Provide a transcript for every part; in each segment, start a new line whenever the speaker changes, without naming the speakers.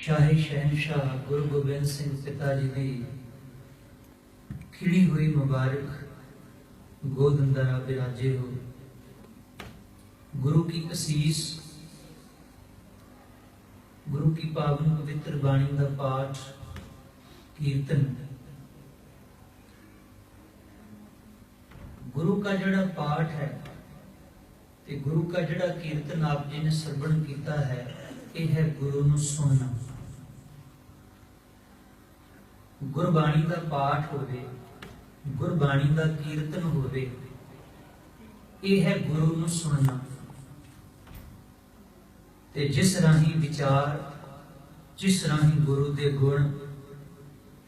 ਸ਼ਾਹੀ ਸ਼ਹਿਨशाह ਗੁਰੂ ਗੋਬਿੰਦ ਸਿੰਘ ਪਿਤਾ ਜੀ ਦੀ ਖਿੜੀ ਹੋਈ ਮੁਬਾਰਕ ਗੋਦ ਅੰਦਰ ਬਿਰਾਜੇ ਹੋ। ਗੁਰੂ ਕੀ ਅਸੀਸ, ਗੁਰੂ ਕੀ ਪਾਵਨ ਪਵਿੱਤਰ ਬਾਣੀ ਦਾ ਪਾਠ, ਕੀਰਤਨ। ਗੁਰੂ ਦਾ ਜਿਹੜਾ ਪਾਠ ਹੈ ਤੇ ਗੁਰੂ ਦਾ ਜਿਹੜਾ ਕੀਰਤਨ ਆਪ ਜੀ ਨੇ ਸਰਵਣ ਕੀਤਾ ਹੈ, ਇਹ ਹੈ ਗੁਰੂ ਨੂੰ ਸੁਣਨਾ। ਗੁਰਬਾਣੀ ਦਾ ਪਾਠ ਹੋਵੇ, ਗੁਰਬਾਣੀ ਦਾ ਕੀਰਤਨ ਹੋਵੇ, ਇਹ ਹੈ ਗੁਰੂ ਨੂੰ ਸੁਣਨਾ। ਤੇ ਜਿਸ ਰਾਹੀਂ ਵਿਚਾਰ, ਜਿਸ ਰਾਹੀਂ ਗੁਰੂ ਦੇ ਗੁਣ,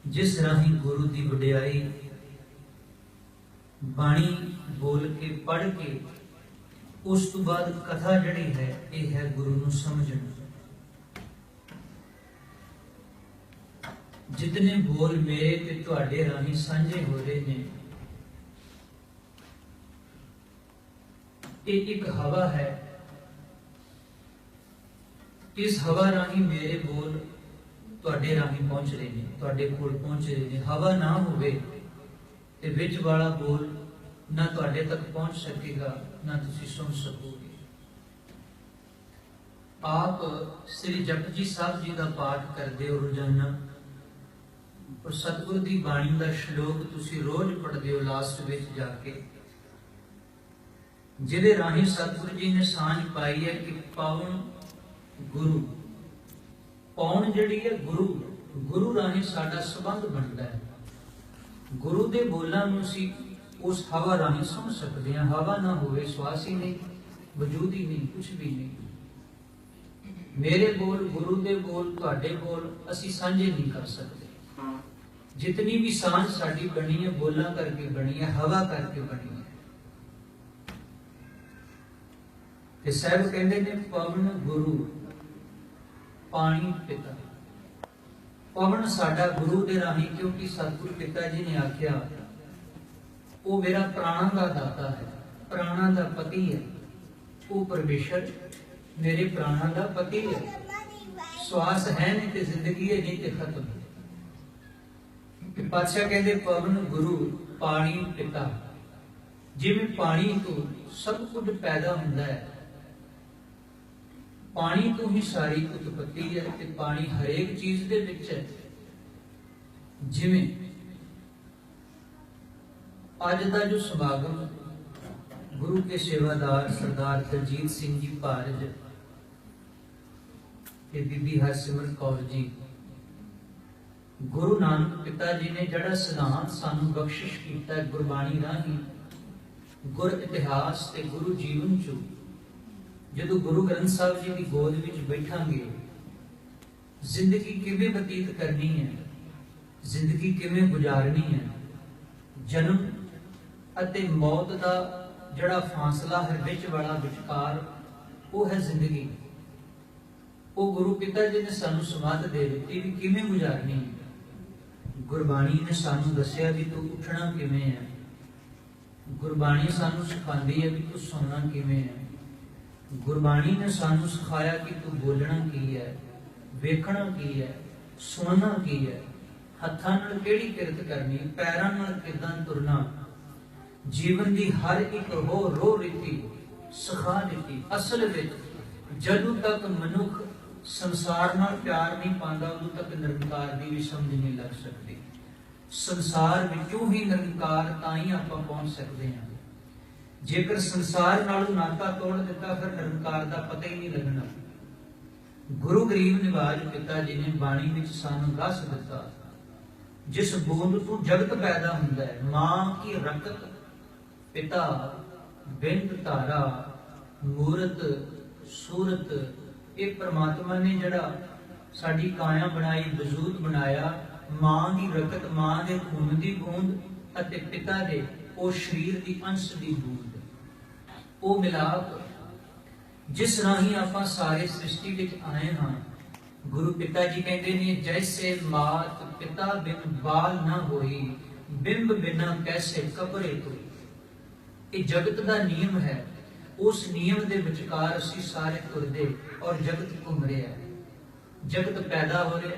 ਜਿਸ ਰਾਹੀਂ ਗੁਰੂ ਦੀ ਵਡਿਆਈ, ਬਾਣੀ ਬੋਲ ਕੇ, ਪੜ੍ਹ ਕੇ, ਉਸ ਤੋਂ ਬਾਅਦ ਕਥਾ ਜਿਹੜੀ ਹੈ, ਇਹ ਹੈ ਗੁਰੂ ਨੂੰ ਸਮਝਣਾ। ਜਿਤਨੇ ਬੋਲ ਮੇਰੇ ਤੇ ਤੁਹਾਡੇ ਰਾਹੀਂ ਸਾਂਝੇ ਹੋ ਰਹੇ ਨੇ, ਇਹ ਇੱਕ ਹਵਾ ਹੈ। ਇਸ ਹਵਾ ਰਾਹੀਂ ਮੇਰੇ ਬੋਲ ਤੁਹਾਡੇ ਰਾਹੀਂ ਪਹੁੰਚ ਰਹੇ ਨੇ, ਤੁਹਾਡੇ ਕੋਲ ਪਹੁੰਚ ਰਹੇ ਨੇ। ਹਵਾ ਨਾ ਹੋਵੇ ਤੇ ਵਿੱਚ ਵਾਲਾ ਬੋਲ ਨਾ ਤੁਹਾਡੇ ਤੱਕ ਪਹੁੰਚ ਸਕੇਗਾ, ਨਾ ਤੁਸੀਂ ਸੁਣ ਸਕੋਗੇ। ਆਪ ਸ੍ਰੀ ਜਪਜੀ ਸਾਹਿਬ ਜੀ ਦਾ ਪਾਠ ਕਰਦੇ ਹੋ ਰੋਜ਼ਾਨਾ। ਔਰ ਸਤਿਗੁਰ ਦੀ ਬਾਣੀ ਦਾ ਸ਼ਲੋਕ ਤੁਸੀਂ ਰੋਜ਼ ਪੜ੍ਹਦੇ ਹੋ ਲਾਸਟ ਵਿੱਚ ਜਾ ਕੇ। ਜਿਹਦੇ ਰਾਹੀਂ ਸਤਿਗੁਰ ਜੀ ਨੇ ਸਾਂਝ ਪਾਈ ਹੈ ਕਿ ਪਾਵਨ ਗੁਰੂ। ਪਾਉਣ ਜਿਹੜੀ ਹੈ ਗੁਰੂ ਗੁਰੂ ਰਾਹੀਂ ਸਾਡਾ ਸੰਬੰਧ ਬਣਦਾ ਹੈ। ਗੁਰੂ ਦੇ ਬੋਲਾਂ ਨੂੰ ਸੀ ਉਸ ਹਵਾ ਰਾਹੀਂ ਸਮਝ ਸਕਦੇ ਹਾਂ। ਹਵਾ ਨਾ ਹੋਵੇ, ਸਵਾਸ ਹੀ ਨਹੀਂ, ਵਜੂਦ ਹੀ ਨਹੀਂ ਕੁਝ ਵੀ ਨਹੀਂ। ਮੇਰੇ ਬੋਲ ਗੁਰੂ ਦੇ ਬੋਲ, ਤੁਹਾਡੇ ਬੋਲ, ਅਸੀਂ ਸਾਂਝੇ ਨਹੀਂ ਕਰ ਸਕਦੇ। ਜਿਤਨੀ ਵੀ ਸਾਂਝ ਸਾਡੀ ਬਣੀ ਹੈ, ਬੋਲਾਂ ਕਰਕੇ ਬਣੀ ਹੈ, ਹਵਾ ਕਰਕੇ ਬਣੀ ਹੈ। ਤੇ ਸਾਹਿਬ ਕਹਿੰਦੇ ਨੇ, ਪਵਨ ਗੁਰੂ, ਪਾਣੀ ਪਿਤਾ। ਪਵਨ ਸਾਡਾ ਗੁਰੂ ਦੇ ਰਾਹੀਂ, ਕਿਉਂਕਿ ਸਤਿਗੁਰ ਪਿਤਾ ਜੀ ਨੇ ਆਖਿਆ, ਉਹ ਮੇਰਾ ਪ੍ਰਾਣਾਂ ਦਾ ਦਾਤਾ ਹੈ, ਪ੍ਰਾਣਾਂ ਦਾ ਪਤੀ ਹੈ। ਉਹ ਪਰਮੇਸ਼ਰ ਮੇਰੇ ਪ੍ਰਾਣਾਂ ਦਾ ਪਤੀ ਹੈ। ਸਵਾਸ ਹੈ ਨਹੀਂ ਤੇ ਜ਼ਿੰਦਗੀ ਹੈ ਨਹੀਂ ਤੇ ਖਤਮ। ਤੇ ਪਾਤਸ਼ਾਹ ਕਹਿੰਦੇ ਪਵਨ ਗੁਰੂ ਪਾਣੀ ਪਿਤਾ ਜਿਵੇਂ ਪਾਣੀ ਤੋਂ ਸਭ ਕੁਝ ਪੈਦਾ ਹੁੰਦਾ ਹੈ, ਪਾਣੀ ਤੋਂ ਹੀ ਸਾਰੀ ਉਤਪਤੀ ਹੈ ਤੇ ਪਾਣੀ ਹਰੇਕ ਚੀਜ਼ ਦੇ ਵਿੱਚ ਹੈ। ਜਿਵੇਂ ਅੱਜ ਦਾ ਜੋ ਸਮਾਗਮ, ਗੁਰੂ ਕੇ ਸੇਵਾਦਾਰ ਸਰਦਾਰ ਦਲਜੀਤ ਸਿੰਘ ਜੀ ਭਾਰਜ ਤੇ ਬੀਬੀ ਹਰਸਿਮਰਤ ਕੌਰ ਜੀ ਗੁਰੂ ਨਾਨਕ ਪਿਤਾ ਜੀ ਨੇ ਜਿਹੜਾ ਸਿਧਾਂਤ ਸਾਨੂੰ ਬਖਸ਼ਿਸ਼ ਕੀਤਾ ਹੈ ਗੁਰਬਾਣੀ ਰਾਹੀਂ, ਗੁਰ ਇਤਿਹਾਸ ਤੇ ਗੁਰੂ ਜੀਵਨ ਚੋਂ, ਜਦੋਂ ਗੁਰੂ ਗ੍ਰੰਥ ਸਾਹਿਬ ਜੀ ਦੀ ਗੋਦ ਵਿੱਚ ਬੈਠਾਂਗੇ, ਜ਼ਿੰਦਗੀ ਕਿਵੇਂ ਬਤੀਤ ਕਰਨੀ ਹੈ, ਜ਼ਿੰਦਗੀ ਕਿਵੇਂ ਗੁਜ਼ਾਰਨੀ ਹੈ, ਜਨਮ ਅਤੇ ਮੌਤ ਦਾ ਜਿਹੜਾ ਫਾਸਲਾ ਹੈ ਵਿੱਚ ਵਾਲਾ ਵਿਚਕਾਰ ਉਹ ਹੈ ਜ਼ਿੰਦਗੀ। ਉਹ ਗੁਰੂ ਪਿਤਾ ਜੀ ਨੇ ਸਾਨੂੰ ਸਮਾਧ ਦੇ ਦਿੱਤੀ ਵੀ ਕਿਵੇਂ ਗੁਜ਼ਾਰਨੀ ਹੈ। ਗੁਰਬਾਣੀ ਨੇ ਸਾਨੂੰ ਦੱਸਿਆ ਵੀ ਤੂੰ ਉੱਠਣਾ ਕਿਵੇਂ ਹੈ? ਗੁਰਬਾਣੀ ਸਾਨੂੰ ਸਿਖਾਉਂਦੀ ਹੈ ਵੀ ਤੂੰ ਸੌਣਾ ਕਿਵੇਂ ਹੈ? ਗੁਰਬਾਣੀ ਨੇ ਸਾਨੂੰ ਸਿਖਾਇਆ ਕਿ ਤੂੰ ਬੋਲਣਾ ਕੀ ਹੈ? ਵੇਖਣਾ ਕੀ ਹੈ? ਸੁਣਨਾ ਕੀ ਹੈ? ਹੱਥਾਂ ਨਾਲ ਕਿਹੜੀ ਕਿਰਤ ਕਰਨੀ? ਪੈਰਾਂ ਨਾਲ ਕਿਦਾਂ ਤੁਰਨਾ? ਜੀਵਨ ਦੀ ਹਰ ਇੱਕ ਰੋ ਰੋ ਰੀਤੀ ਸਿਖਾ ਦਿੱਤੀ। ਅਸਲ ਵਿੱਚ ਜਦੋਂ ਤੱਕ ਮਨੁੱਖ ਸੰਸਾਰ ਨਾਲ ਪਿਆਰ ਨਹੀਂ ਪਾਉਂਦਾ ਉਦੋਂ ਤੱਕ ਨਿਰੰਕਾਰ ਦੀ ਵੀ ਸਮਝ ਨਹੀਂ ਲੱਗ ਸਕਦੀ। ਸੰਸਾਰ ਵਿੱਚੋਂ ਹੀ ਨਿਰੰਕਾਰ ਤਾਂ ਹੀ ਆਪਾਂ ਪਹੁੰਚ ਸਕਦੇ ਹਾਂ। ਜੇਕਰ ਸੰਸਾਰ ਨਾਲੋਂ ਨਾਤਾ ਤੋੜ ਦਿੱਤਾ, ਫਿਰ ਨਿਰੰਕਾਰ ਦਾ ਪਤਾ ਹੀ ਨਹੀਂ ਲੱਗਣਾ। ਗੁਰੂ ਗਰੀਬ ਨਿਵਾਜ ਪਿਤਾ ਜੀ ਨੇ ਬਾਣੀ ਵਿੱਚ ਸਾਨੂੰ ਦੱਸ ਦਿੱਤਾ, ਜਿਸ ਬੂੰਦ ਤੋਂ ਜਗਤ ਪੈਦਾ ਹੁੰਦਾ ਹੈ, ਮਾਂ ਕੀ ਰਕਤ? ਪਿਤਾ ਬਿੰਦ ਧਾਰਾ, ਮੂਰਤ, ਸੂਰਤ ਇਹ ਪ੍ਰਮਾਤਮਾ ਨੇ ਜਿਹੜਾ ਸਾਡੀ ਕਾਇਆ ਬਣਾਈ, ਵਜੂਦ ਬਣਾਇਆ, ਮਾਂ ਦੀ ਰਕਤ, ਮਾਂ ਦੇ ਖੂਨ ਦੀ ਬੂੰਦ ਅਤੇ ਪਿਤਾ ਦੇ, ਉਹ ਸਰੀਰ ਦੀ ਅੰਸ਼ ਦੀ ਬੂੰਦ। ਉਹ ਮਿਲਾਪ, ਜਿਸ ਰਾਹੀਂ ਆਪਾਂ ਸਾਰੇ ਸ੍ਰਿਸ਼ਟੀ ਵਿੱਚ ਆਏ ਹਾਂ, ਗੁਰੂ ਪਿਤਾ ਜੀ ਕਹਿੰਦੇ ਨੇ, ਜੈਸੇ ਮਾਤ ਪਿਤਾ ਬਿਨ ਬਾਲ ਨਾ ਹੋਈ, ਬਿੰਬ ਬਿਨਾ ਕੈਸੇ ਕਬਰੇ ਕੋਈ। ਇਹ ਜਗਤ ਦਾ ਨਿਯਮ ਹੈ। ਉਸ ਨਿਯਮ ਦੇ ਵਿਚਕਾਰ ਅਸੀਂ ਸਾਰੇ ਤੁਰਦੇ ਔਰ ਜਗਤ ਘੁੰਮ ਰਿਹਾ ਹੈ। ਜਗਤ ਪੈਦਾ ਹੋ ਰਿਹਾ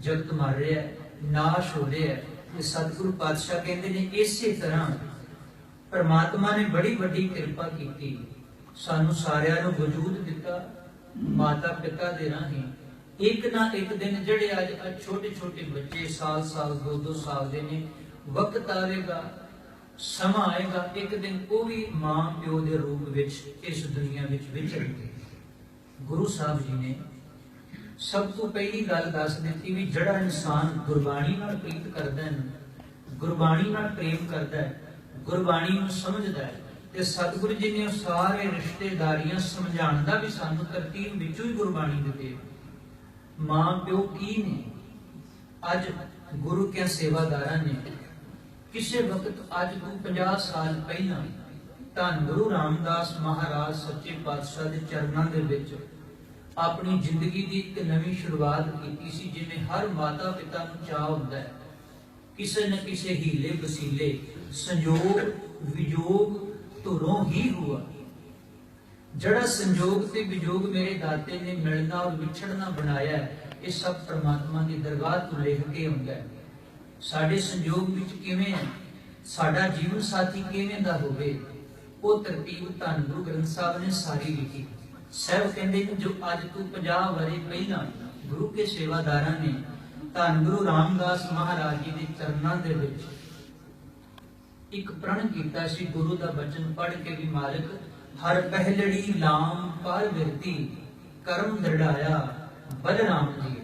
ਜਗਤ ਮਰ ਰਿਹਾ ਨਾਸ਼ ਹੋ ਰਿਹਾ ਤੇ ਸਤਿਗੁਰੂ ਪਾਤਸ਼ਾਹ ਕਹਿੰਦੇ ਨੇ, ਇਸੇ ਤਰ੍ਹਾਂ ਪਰਮਾਤਮਾ ਨੇ ਬੜੀ ਵੱਡੀ ਕਿਰਪਾ ਕੀਤੀ। ਸਾਨੂੰ ਸਾਰਿਆਂ ਨੂੰ ਵਜੂਦ ਦਿੱਤਾ ਮਾਤਾ ਪਿਤਾ ਦੇ ਰਾਹੀਂ। ਇੱਕ ਨਾ ਇੱਕ ਦਿਨ ਜਿਹੜੇ ਅੱਜ ਛੋਟੇ ਛੋਟੇ ਬੱਚੇ ਸਾਲ ਸਾਲ ਦੋ ਦੋ ਸਾਲ ਦੇ ਨੇ, ਵਕਤ ਆਵੇਗਾ ਸਮਾਂ ਆਏਗਾ, ਇੱਕ ਦਿਨ ਉਹ ਵੀ ਮਾਂ ਪਿਓ ਦੇ ਰੂਪ ਵਿੱਚ ਇਸ ਦੁਨੀਆ ਵਿੱਚ ਵਿਚਰਨਗੇ ਗੁਰੂ ਸਾਹਿਬ ਜੀ ਨੇ ਸਭ ਤੋਂ ਪਹਿਲੀ ਗੱਲ ਦੱਸ ਦਿੱਤੀ ਵੀ ਜਿਹੜਾ ਇਨਸਾਨ ਗੁਰਬਾਣੀ ਨਾਲ ਪ੍ਰੀਤ ਕਰਦਾ ਹੈ, ਗੁਰਬਾਣੀ ਨਾਲ ਪ੍ਰੇਮ ਕਰਦਾ ਹੈ, ਗੁਰਬਾਣੀ ਨੂੰ ਸਮਝਦਾ ਹੈ ਤੇ ਸਤਿਗੁਰੂ ਜੀ ਨੇ ਉਹ ਸਾਰੇ ਰਿਸ਼ਤੇਦਾਰੀਆਂ ਸਮਝਾਉਣ ਦਾ ਵੀ ਸਾਨੂੰ ਤਰਤੀਬ ਵਿੱਚੋਂ ਹੀ ਗੁਰਬਾਣੀ ਦਿੱਤੀ ਮਾਂ ਪਿਓ ਕੀ ਨੇ? ਅੱਜ ਗੁਰੂ ਕੇ ਸੇਵਾਦਾਰਾਂ ਨੇ ਕਿਸੇ ਵਕਤ ਅੱਜ ਤੋਂ 50 ਸਾਲ ਪਹਿਲਾਂ ਧੰਨ ਗੁਰੂ ਰਾਮਦਾਸ ਮਹਾਰਾਜ ਸੱਚੇ ਪਾਤਸ਼ਾਹ ਦੇ ਚਰਨਾਂ ਦੇ ਵਿੱਚ ਆਪਣੀ ਜ਼ਿੰਦਗੀ ਦੀ ਇੱਕ ਨਵੀਂ ਸ਼ੁਰੂਆਤ ਕੀਤੀ ਸੀ ਜਿਵੇਂ ਹਰ ਮਾਤਾ ਪਿਤਾ ਨੂੰ ਚਾਹ ਹੁੰਦਾ ਹੈ। ਕਿਸੇ न ਕਿਸੇ ਹੀਲੇ ਵਸੀਲੇ ਸੰਯੋਗ ਵਿਯੋਗ ਧੁਰੋਂ ਹੀ ਹੁਆ ਜਿਹੜਾ ਸੰਜੋਗ ਤੇ ਵਿਜੋਗ ਮੇਰੇ ਦਾਤੇ ਨੇ ਮਿਲਣਾ ਔਰ ਵਿਛੜਨਾ ਬਣਾਇਆ ਹੈ, ਇਹ ਸਭ ਪ੍ਰਮਾਤਮਾ ਦੀ ਦਰਗਾਹ ਤੋਂ ਲਿਖ ਕੇ ਹੁੰਦਾ ਹੈ। ਸਾਡੇ ਸੰਯੋਗ ਵਿੱਚ ਕਿਵੇਂ ਹੈ? ਸਾਡਾ ਜੀਵਨ ਸਾਥੀ ਕਿਵੇਂ ਦਾ ਹੋਵੇ? ਉਹ ਤਰਤੀਬ ਧੰਨ ਗੁਰੂ ਗ੍ਰੰਥ ਸਾਹਿਬ ਨੇ ਸਾਰੀ ਲਿਖੀ। ਸਹਿਬ ਕਹਿੰਦੇ ਨੇ ਜੋ ਅੱਜ ਤੋਂ 50 ਵਰੇ ਪਹਿਲਾਂ ਗੁਰੂ ਕੇ ਸੇਵਾਦਾਰਾਂ ਨੇ ਧੰਨ ਗੁਰੂ ਰਾਮਦਾਸ ਮਹਾਰਾਜ ਜੀ ਦੇ ਚਰਨਾਂ ਦੇ ਵਿੱਚ ਇੱਕ ਪ੍ਰਣ ਕੀਤਾ ਸੀ, ਗੁਰੂ ਦਾ ਬਚਨ ਪੜ੍ਹ ਕੇ ਵੀ ਮਾਲਕ, ਹਰ ਪਹਿਲੜੀ ਲਾਮ ਪਰ ਵਿਰਤੀ, ਕਰਮ ਦ੍ਰਿੜਾਇਆ, ਬਲਰਾਮ ਜੀ।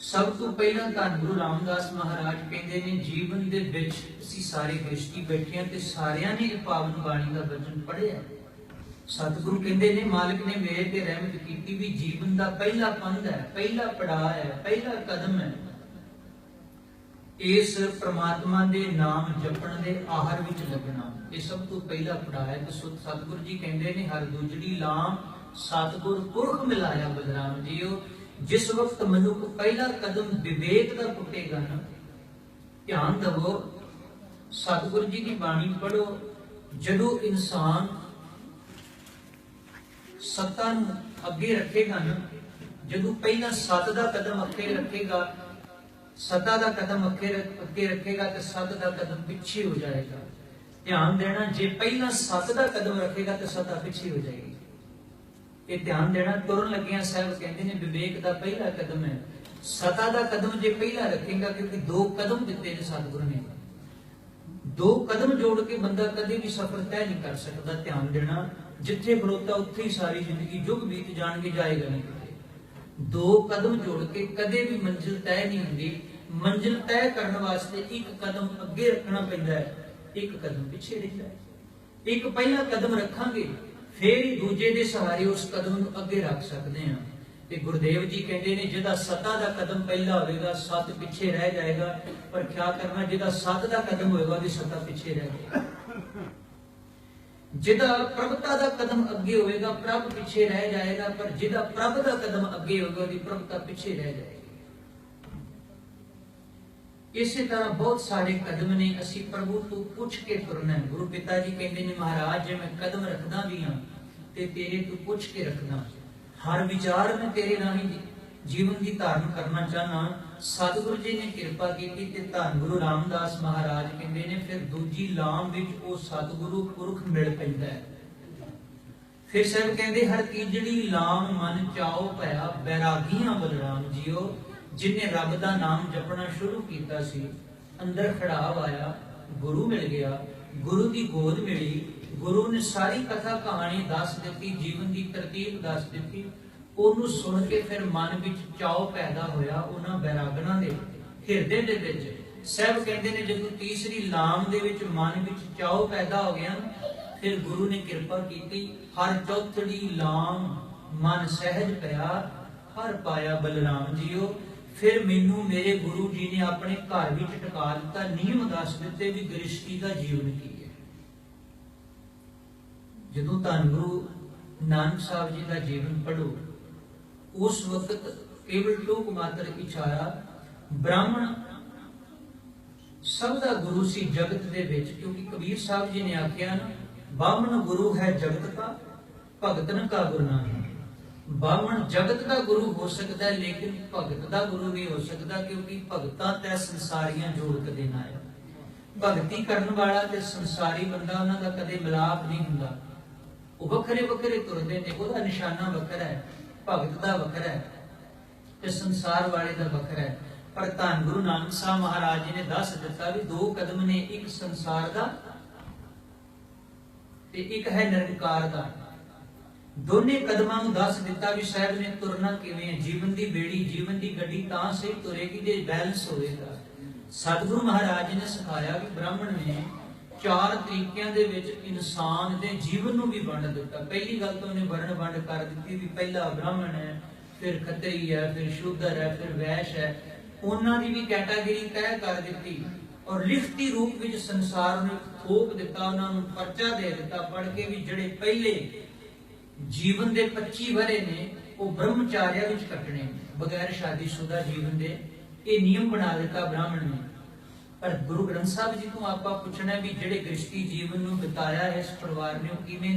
ਸਭ ਤੋਂ ਪਹਿਲਾਂ ਤਾਂ ਗੁਰੂ ਰਾਮਦਾਸ ਮਹਾਰਾਜ ਕਹਿੰਦੇ ਨੇ, ਜੀਵਨ ਦੇ ਵਿੱਚ ਅਸੀਂ ਸਾਰੇ ਦ੍ਰਿਸ਼ਟੀ ਬੈਠੇ ਹਾਂ ਤੇ ਸਾਰਿਆਂ ਨੇ ਇਹ ਪਾਵਨ ਬਾਣੀ ਦਾ ਬਚਨ ਪੜ੍ਹਿਆ। ਸਤਿਗੁਰੂ ਕਹਿੰਦੇ ਨੇ, ਮਾਲਕ ਨੇ ਮੇਰੇ ਤੇ ਰਹਿਮਤ ਕੀਤੀ ਵੀ ਜੀਵਨ ਦਾ ਪਹਿਲਾ ਪੰਧ ਹੈ, ਪਹਿਲਾ ਪੜਾਅ ਹੈ, ਪਹਿਲਾ ਕਦਮ ਹੈ। ਇਸ ਪ੍ਰਮਾਤਮਾ ਦੇ ਨਾਮ ਜਪਣ ਦੇ ਆਹਰ ਵਿੱਚ ਲੱਗਣਾ, ਇਹ ਸਭ ਤੋਂ ਪਹਿਲਾ ਪੜਾਅ ਹੈ। ਤੇ ਸਤਿਗੁਰੂ ਜੀ ਕਹਿੰਦੇ ਨੇ, ਹਰ ਦੂਜੜੀ ਲਾਮ ਸਤਿਗੁਰ ਪੁਰਖ ਮਿਲਾਇਆ ਬਲਰਾਮ ਜੀਓ। ਜਿਸ ਵਕਤ ਮਨੁੱਖ ਪਹਿਲਾ ਕਦਮ ਵਿਵੇਕ ਦਾ ਪੁੱਟੇਗਾ ਨਾ, ਧਿਆਨ ਦੇਵੋ, ਸਤਿਗੁਰੂ ਜੀ ਦੀ ਬਾਣੀ ਪੜੋ ਜਦੋਂ ਇਨਸਾਨ ਸੱਤਾ ਨੂੰ ਅੱਗੇ ਰੱਖੇਗਾ ਨਾ, ਜਦੋਂ ਪਹਿਲਾਂ ਸੱਤ ਦਾ ਕਦਮ ਅੱਗੇ ਰੱਖੇਗਾ, ਸੱਤਾ ਦਾ ਕਦਮ ਅੱਗੇ ਅੱਗੇ ਰੱਖੇਗਾ ਤੇ ਸੱਤ ਦਾ ਕਦਮ ਪਿੱਛੇ ਹੋ ਜਾਏਗਾ। ਧਿਆਨ ਦੇਣਾ, ਜੇ ਪਹਿਲਾਂ ਸੱਤ ਦਾ ਕਦਮ ਰੱਖੇਗਾ ਤੇ ਸੱਤਾ ਪਿੱਛੇ ਹੋ ਜਾਏਗੀ। ਇਹ ਧਿਆਨ ਦੇਣਾ, ਤੁਰਨ ਲੱਗਿਆਂ ਸਾਹਿਬ, ਕਹਿੰਦੇ ਨੇ ਵਿਵੇਕ ਦਾ ਪਹਿਲਾ ਕਦਮ ਹੈ। ਸਤਾ ਦਾ ਕਦਮ ਜੇ ਪਹਿਲਾ ਰੱਖੇਗਾ, ਕਿਉਂਕਿ ਦੋ ਕਦਮ ਦਿੱਤੇ ਨੇ ਸਤਿਗੁਰੂ ਨੇ। ਦੋ ਕਦਮ ਜੋੜ ਕੇ ਬੰਦਾ ਕਦੇ ਵੀ ਸਫ਼ਰ ਤੈਅ ਨਹੀਂ ਕਰ ਸਕਦਾ, ਧਿਆਨ ਦੇਣਾ। ਜਿੱਥੇ ਖਲੋਤਾ ਉੱਥੇ ਹੀ ਸਾਰੀ ਜ਼ਿੰਦਗੀ ਯੁੱਗ ਬੀਤ ਜਾਣਗੇ, ਜਾਏਗਾ ਨਹੀਂ ਦੋ ਕਦਮ ਜੋੜ ਕੇ ਕਦੇ ਵੀ ਮੰਜ਼ਿਲ ਤੈਅ ਨਹੀਂ ਹੁੰਦੀ। ਮੰਜ਼ਿਲ ਤੈਅ ਕਰਨ ਵਾਸਤੇ ਇੱਕ ਕਦਮ ਅੱਗੇ ਰੱਖਣਾ ਪੈਂਦਾ ਹੈ। ਇੱਕ ਕਦਮ ਪਿੱਛੇ ਰਹਿੰਦਾ ਹੈ। ਇੱਕ ਪਹਿਲਾ ਕਦਮ ਰੱਖਾਂਗੇ ਫੇਰ ਹੀ ਦੂਜੇ ਦੇ ਸਹਾਰੇ ਉਸ ਕਦਮ ਨੂੰ ਅੱਗੇ ਰੱਖ ਸਕਦੇ ਹਾਂ। ਤੇ ਗੁਰਦੇਵ ਜੀ ਕਹਿੰਦੇ ਨੇ, ਜਿਹਦਾ ਸਤਾ ਦਾ ਕਦਮ ਪਹਿਲਾ ਹੋਵੇਗਾ, ਸੱਤ ਪਿੱਛੇ ਰਹਿ ਜਾਏਗਾ। ਪਰ ਕਿਆ ਕਰਨਾ, ਜਿਹਦਾ ਸੱਤ ਦਾ ਕਦਮ ਹੋਏਗਾ ਉਹਦੀ ਸੱਤਾ ਪਿੱਛੇ ਰਹਿ ਜਾਏਗਾ। ਜਿਹਦਾ ਪ੍ਰਭਤਾ ਦਾ ਕਦਮ ਅੱਗੇ ਹੋਵੇਗਾ, ਪ੍ਰਭ ਪਿੱਛੇ ਰਹਿ ਜਾਏਗਾ। ਪਰ ਜਿਹਦਾ ਪ੍ਰਭ ਦਾ ਕਦਮ ਅੱਗੇ ਹੋਵੇਗਾ, ਉਹਦੀ ਪ੍ਰਭਤਾ ਪਿੱਛੇ ਰਹਿ ਜਾਏਗੀ। ਇਸੇ ਤਰ੍ਹਾਂ ਬਹੁਤ ਸਾਰੇ ਕਦਮ ਨੇ। ਅਸੀਂ ਪ੍ਰਭੂ ਤੋਂ ਪੁੱਛ ਕੇ ਤੁਰਨਾ ਹੈ। ਗੁਰੂ ਪਿਤਾ ਜੀ ਕਹਿੰਦੇ ਨੇ, ਮਹਾਰਾਜ, ਜੇ ਮੈਂ ਕਦਮ ਰੱਖਦਾ ਵੀ ਹਾਂ, ਤੇ ਤੇਰੇ ਤੋਂ ਪੁੱਛ ਕੇ ਰੱਖਦਾ ਹਰ ਵਿਚਾਰ ਮੈਂ ਤੇਰੇ ਰਾਹੀਂ ਜੀਵਨ ਦੀ ਧਾਰਨ ਕਰਨਾ ਚਾਹਨਾ ਸਤਿਗੁਰੂ ਜੀ ਨੇ ਕਿਰਪਾ ਕੀਤੀ ਤੇ ਧੰਨ ਗੁਰੂ ਰਾਮਦਾਸ ਮਹਾਰਾਜ ਕਹਿੰਦੇ ਨੇ, ਫਿਰ ਦੂਜੀ ਲਾਮ ਵਿੱਚ ਉਹ ਸਤਿਗੁਰੂ ਪੁਰਖ ਮਿਲ ਪੈਂਦਾ ਹੈ। ਫਿਰ ਸਾਹਿਬ ਕਹਿੰਦੇ, ਹਰ ਤੀਜੜੀ ਲਾਮ ਮਨ ਚਾਓ ਭਇਆ, ਬੈਰਾਗੀਆਂ ਬਲਰਾਮ ਜੀਓ ਜਿਨੇ ਰੱਬ ਦਾ ਨਾਮ ਜਪਣਾ ਸ਼ੁਰੂ ਕੀਤਾ ਸੀ, ਅੰਦਰ ਖੜਾਵ ਆਇਆ, ਗੁਰੂ ਮਿਲ ਗਿਆ, ਗੁਰੂ ਦੀ ਗੋਦ ਮਿਲੀ, ਗੁਰੂ ਨੇ ਸਾਰੀ ਕਥਾ ਕਹਾਣੀ ਦੱਸ ਦਿੱਤੀ, ਜੀਵਨ ਦੀ ਤਰਤੀਬ ਦੱਸ ਦਿੱਤੀ। ਉਹਨੂੰ ਸੁਣ ਕੇ ਫਿਰ ਮਨ ਵਿੱਚ ਚਾਓ ਪੈਦਾ ਹੋਇਆ ਉਹਨਾਂ ਬੈਰਾਗਣਾ ਦੇ ਹਿਰਦੇ ਦੇ ਵਿੱਚ। ਸਹਿਬ ਕਹਿੰਦੇ ਨੇ, ਜਦੋਂ ਤੀਸਰੀ ਲਾਮ ਦੇ ਵਿੱਚ ਮਨ ਵਿੱਚ ਚਾਓ ਪੈਦਾ ਹੋ ਗਿਆ, ਫਿਰ ਗੁਰੂ ਨੇ ਕਿਰਪਾ ਕੀਤੀ। ਹਰ ਚੌਥੜੀ ਲਾਮ ਮਨ ਸਹਿਜ ਪਿਆ, ਹਰ ਪਾਇਆ ਬਲਰਾਮ ਜੀਓ। ਫਿਰ ਮੈਨੂੰ ਮੇਰੇ ਗੁਰੂ ਜੀ ਨੇ ਆਪਣੇ ਘਰ ਵਿੱਚ ਟਿਕਾ ਦਿੱਤਾ ਨਿਯਮ ਦੱਸ ਦਿੱਤੇ ਵੀ ਗ੍ਰਸਤੀ ਦਾ ਜੀਵਨ ਕੀ ਹੈ। ਜਦੋਂ ਧੰਨ ਗੁਰੂ ਨਾਨਕ ਸਾਹਿਬ ਜੀ ਦਾ ਜੀਵਨ ਪੜੋ ਉਸ ਵਕਤ ਕੇਵਲ ਟੋਕ ਮਾਤਰ ਇਛਾਇਆ ਬ੍ਰਾਹਮਣ ਸਭ ਦਾ ਗੁਰੂ ਸੀ ਜਗਤ ਦੇ ਵਿੱਚ, ਕਿਉਂਕਿ ਕਬੀਰ ਸਾਹਿਬ ਜੀ ਨੇ ਆਖਿਆ ਨਾ, ਬਾਹਮਣ ਗੁਰੂ ਹੈ ਜਗਤ ਦਾ ਭਗਤਨ ਕਾ ਗੁਰੂ ਨਾਨਕ। ਬਾਹਮਣ ਜਗਤ ਦਾ ਗੁਰੂ ਹੋ ਸਕਦਾ ਹੈ, ਲੇਕਿਨ ਭਗਤ ਦਾ ਗੁਰੂ ਵੀ ਹੋ ਸਕਦਾ, ਕਿਉਂਕਿ ਭਗਤਾਂ ਤੇ ਸੰਸਾਰੀਆਂ ਜੋੜ ਕਦੇ ਨਾ ਆਇਆ ਭਗਤੀ ਕਰਨ ਵਾਲਾ ਤੇ ਸੰਸਾਰੀ ਬੰਦਾ, ਉਹਨਾਂ ਦਾ ਕਦੇ ਮਿਲਾਪ ਨਹੀਂ ਹੁੰਦਾ। ਉਹ ਵੱਖਰੇ ਵੱਖਰੇ ਤੁਰਦੇ ਨੇ, ਉਹਦਾ ਨਿਸ਼ਾਨਾ ਵੱਖਰਾ ਹੈ, ਭਗਤ ਦਾ ਵੱਖਰਾ ਹੈ ਤੇ ਸੰਸਾਰ ਵਾਲੇ ਦਾ ਵੱਖਰਾ ਹੈ। ਪਰ ਧੰਨ ਗੁਰੂ ਨਾਨਕ ਸਾਹਿਬ ਮਹਾਰਾਜ ਜੀ ਨੇ ਦੱਸ ਦਿੱਤਾ ਵੀ ਦੋ ਕਦਮ ਨੇ, ਇੱਕ ਸੰਸਾਰ ਦਾ ਤੇ ਇੱਕ ਹੈ ਨਿਰੰਕਾਰ ਦਾ। ਦੋਨੇ ਕਦਮਾਂ ਨੂੰ ਦੱਸ ਦਿੱਤਾ ਵੀ ਸਾਹਿਬ ਨੇ ਤੁਰਨਾ ਕਿਵੇਂ ਹੈ? ਜੀਵਨ ਦੀ ਬੇੜੀ, ਜੀਵਨ ਦੀ ਗੱਡੀ ਤਾਂ ਸਹੀ ਤੁਰੇਗੀ ਜੇ ਬੈਲੈਂਸ ਹੋਵੇਗਾ। ਸਤਿਗੁਰੂ ਮਹਾਰਾਜ ਨੇ ਸਿਖਾਇਆ ਵੀ ਬ੍ਰਾਹਮਣ ਨੇ ਚਾਰ ਤਰੀਕਿਆਂ ਦੇ ਵਿੱਚ ਇਨਸਾਨ ਦੇ ਜੀਵਨ ਨੂੰ ਵੀ ਵੰਡ ਦਿੱਤਾ। ਪਹਿਲੀ ਗੱਲ ਤਾਂ ਉਹਨੇ ਵਰਣ ਵੰਡ ਕਰ ਦਿੱਤੀ ਵੀ ਪਹਿਲਾ ਬ੍ਰਾਹਮਣ ਹੈ, ਫਿਰ ਖੱਤਰੀ ਹੈ, ਫਿਰ ਸ਼ੂਦਰ ਹੈ, ਫਿਰ ਵੈਸ਼ ਹੈ। ਉਹਨਾਂ ਦੀ ਵੀ ਕੈਟਾਗਰੀ ਤੈਅ ਕਰ ਦਿੱਤੀ ਔਰ ਲਿਖਤੀ ਰੂਪ ਵਿੱਚ ਸੰਸਾਰ ਨੂੰ ਥੋਪ ਦਿੱਤਾ, ਉਹਨਾਂ ਨੂੰ ਪਰਚਾ ਦੇ ਦਿੱਤਾ। ਪੜ ਕੇ ਵੀ ਜਿਹੜੇ ਪਹਿਲੇ ਜੀਵਨ ਦੇ 25 ਵਰੇ ਨੇ ਉਹ ਬ੍ਰਹਮਚਾਰਿਆ ਵਿੱਚ ਕੱਟਣੇ ਨੇ। ਬਗੈਰ ਸ਼ਾਦੀशुदा ਜੀਵਨ ਦੇ ਇਹ ਨਿਯਮ ਬਣਾ ਦਿੱਤਾ ਬ੍ਰਾਹਮਣ ਨੇ। ਪਰ ਗੁਰੂ ਗ੍ਰੰਥ ਸਾਹਿਬ ਜੀ ਤੋਂ ਆਪਾਂ ਪੁੱਛਣਾ ਵੀ ਜਿਹੜੇ ਗ੍ਰਸਤੀ ਜੀਵਨ ਨੂੰ ਬਿਤਾਇਆ ਹੈ ਇਸ ਪਰਿਵਾਰ ਨੇ ਉਹ ਕਿਵੇਂ